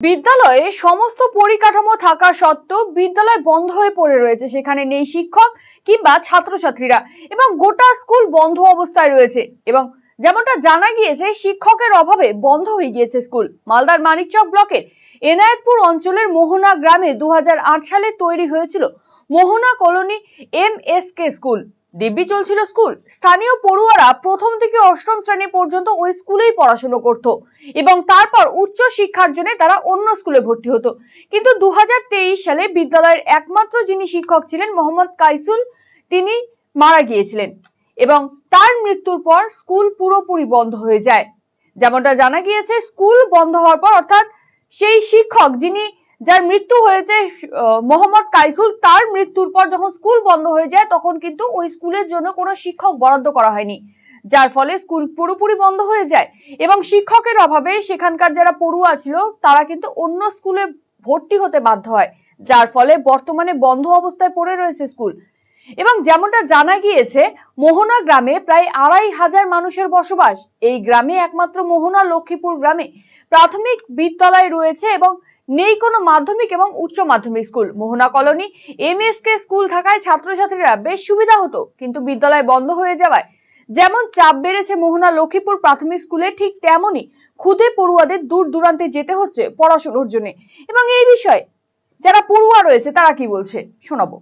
বিদ্যালয়ে সমস্ত পরিকাঠামো থাকা সত্ত্বেও বিদ্যালয় বন্ধ হয়ে পড়ে রয়েছে। সেখানে নেই শিক্ষক কিংবা ছাত্রছাত্রীরা এবং গোটা স্কুল বন্ধ অবস্থায় রয়েছে এবং যেমনটা জানা গিয়েছে, শিক্ষকের অভাবে বন্ধ হয়ে গিয়েছে স্কুল। মালদার মানিকচক ব্লকের এনায়েতপুর অঞ্চলের মোহনা গ্রামে দু হাজার আট সালে তৈরি হয়েছিল Mohana colony M S K school. দিব্যি চলছিল স্কুল। স্থানীয় পড়ুয়ারা প্রথম থেকে অষ্টম শ্রেণি পর্যন্ত ওই স্কুলেই পড়াশুনো করত এবং তারপর উচ্চ শিক্ষার জন্য তারা অন্য স্কুলে ভর্তি হতো। কিন্তু দু হাজার তেইশ সালে বিদ্যালয়ের একমাত্র যিনি শিক্ষক ছিলেন মোহাম্মদ কাইসুল, তিনি মারা গিয়েছিলেন এবং তার মৃত্যুর পর স্কুল পুরোপুরি বন্ধ হয়ে যায়। যেমনটা জানা গিয়েছে, স্কুল বন্ধ হওয়ার পর অর্থাৎ সেই শিক্ষক যিনি যার মৃত্যু হয়েছে মোহাম্মদ কাইসুল, তার মৃত্যুর পর যখন স্কুল বন্ধ হয়ে যায়, তখন কিন্তু ওই স্কুলের জন্য কোনো শিক্ষক বরাদ্দ করা হয়নি। যার ফলে স্কুল পুরোপুরি বন্ধ হয়ে যায় এবং শিক্ষকের অভাবে সেখানকার যারা পড়ুয়া ছিল, তারা কিন্তু অন্য স্কুলে ভর্তি হতে বাধ্য হয়, যার ফলে বর্তমানে বন্ধ অবস্থায় পড়ে রয়েছে স্কুল। এবং যেমনটা জানা গিয়েছে, মোহনা গ্রামে প্রায় আড়াই হাজার মানুষের বসবাস। এই গ্রামে একমাত্র মোহনা লক্ষ্মীপুর গ্রামে প্রাথমিক বিদ্যালয় রয়েছে এবং নেই কোনো মাধ্যমিক এবং উচ্চ মাধ্যমিক school. Mohana colony M school থাকায় ছাত্রছাত্রীরা বেশ সুবিধা হতো, কিন্তু বিদ্যালয় বন্ধ হয়ে যাওয়ায়। যেমন চাপ বেড়েছে মোহনা লক্ষ্মীপুর প্রাথমিক স্কুলে, ঠিক তেমনই খুদে পড়ুয়াদের দূর দূরান্তে যেতে হচ্ছে পড়াশোনার জন্য। এবং এই বিষয়ে যারা পড়ুয়া রয়েছে, তারা কি বলছে? শোনাবো।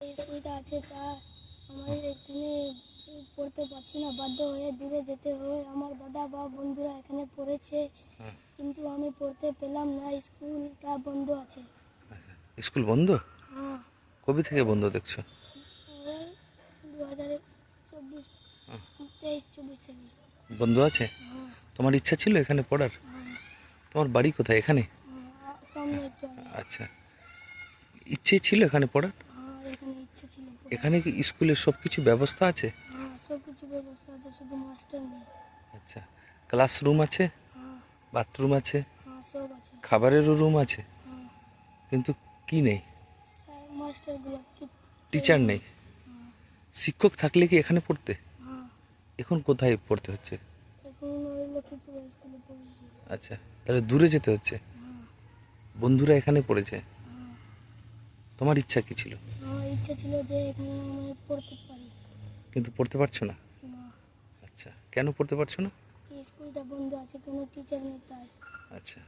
স্কুলটা আছে তা আমার এখানে পড়তে পারছি না বাধ্য হয়ে দূরে যেতে হয় আমার দাদা বা বন্ধুরা এখানে পড়েছে কিন্তু আমি পড়তে পেলাম না স্কুলটা বন্ধ আছে। স্কুল বন্ধ? হ্যাঁ। কবে থেকে বন্ধ দেখছ? দু হাজার চব্বিশ তেইশ চব্বিশ থেকে। বন্ধ আছে? হ্যাঁ। তোমার ইচ্ছা ছিল এখানে পড়ার? হ্যাঁ। তোমার বাড়ি কোথায় এখানে? আচ্ছা। ইচ্ছে ছিল এখানে পড়ার? এখানে ইচ্ছে ছিল এখানে কি স্কুলের সব কিছু ব্যবস্থা আছে? সব কিছু ব্যবস্থা আছে শুধু মাস্টার নেই। আচ্ছা ক্লাসরুম আছে? হ্যাঁ। বাথরুম আছে? হ্যাঁ সব আছে। খাবারেরও রুম আছে? হ্যাঁ। কিন্তু কি নেই? মাস্টারগুলো টিচার নেই? শিক্ষক থাকলে কি এখানে পড়তে? হ্যাঁ। এখন কোথায় পড়তে হচ্ছে? আচ্ছা তাহলে দূরে যেতে হচ্ছে? হ্যাঁ। বন্ধুরা এখানে পড়েছে? হ্যাঁ। তোমার ইচ্ছা কি ছিল? ইচ্ছা ছিল যে এখানে আমি পড়তে পারি। কিন্তু পড়তে পারছ না? আচ্ছা কেন পড়তে পারছ না? স্কুলটা বন্ধ আছে কোনো টিচার নেই তাই। আচ্ছা।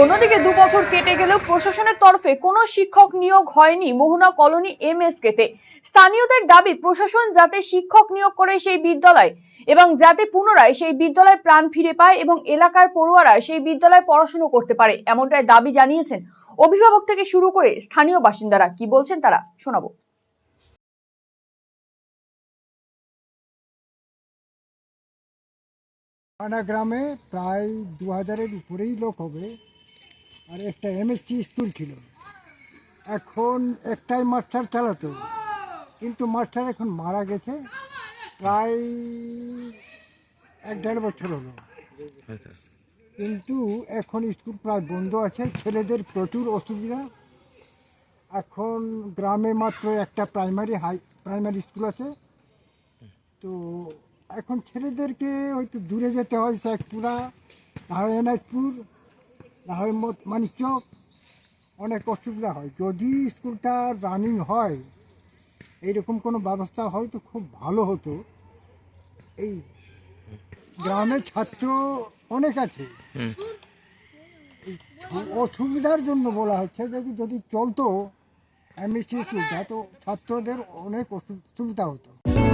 অন্যদিকে দু বছর কেটে গেলেও প্রশাসনের তরফে কোনো শিক্ষক নিয়োগ হয়নি মোহনা কলোনি এমএসকেতে। স্থানীয়দের দাবি প্রশাসন যাতে শিক্ষক নিয়োগ করে সেই বিদ্যালয় এবং যাতে পুনরায় সেই বিদ্যালয় প্রাণ ফিরে পায় এবং এলাকার পড়ুয়ারা সেই বিদ্যালয়ে পড়াশুনো করতে পারে এমনটাই দাবি জানিয়েছেন অভিভাবক থেকে শুরু করে স্থানীয় বাসিন্দারা। কি বলছেন তারা? শোনাবো। পানা গ্রামে প্রায় দু হাজারের উপরেই লোক হবে আর একটা এমএসসি স্কুল ছিল। এখন একটাই মাস্টার চালাতো। কিন্তু মাস্টার এখন মারা গেছে। প্রায় এক দেড় বছর হলো। আচ্ছা। কিন্তু এখন স্কুল প্রায় বন্ধ আছে। ছেলেদের প্রচুর অসুবিধা। এখন গ্রামে মাত্র একটা প্রাইমারি হাই প্রাইমারি স্কুল আছে। তো এখন ছেলেদেরকে হয়তো দূরে যেতে হয় শেখপুরা না হয় এনাজপুর না হয় মানিকচক। অনেক অসুবিধা হয়। যদি স্কুলটা রানিং হয় এইরকম কোনো ব্যবস্থা হয় তো খুব ভালো হতো। এই গ্রামের ছাত্র অনেক আছে। অসুবিধার জন্য বলা হচ্ছে যদি যদি চলতো এমএসসি স্কুলটা তো ছাত্রদের অনেক অসু- সুবিধা হতো।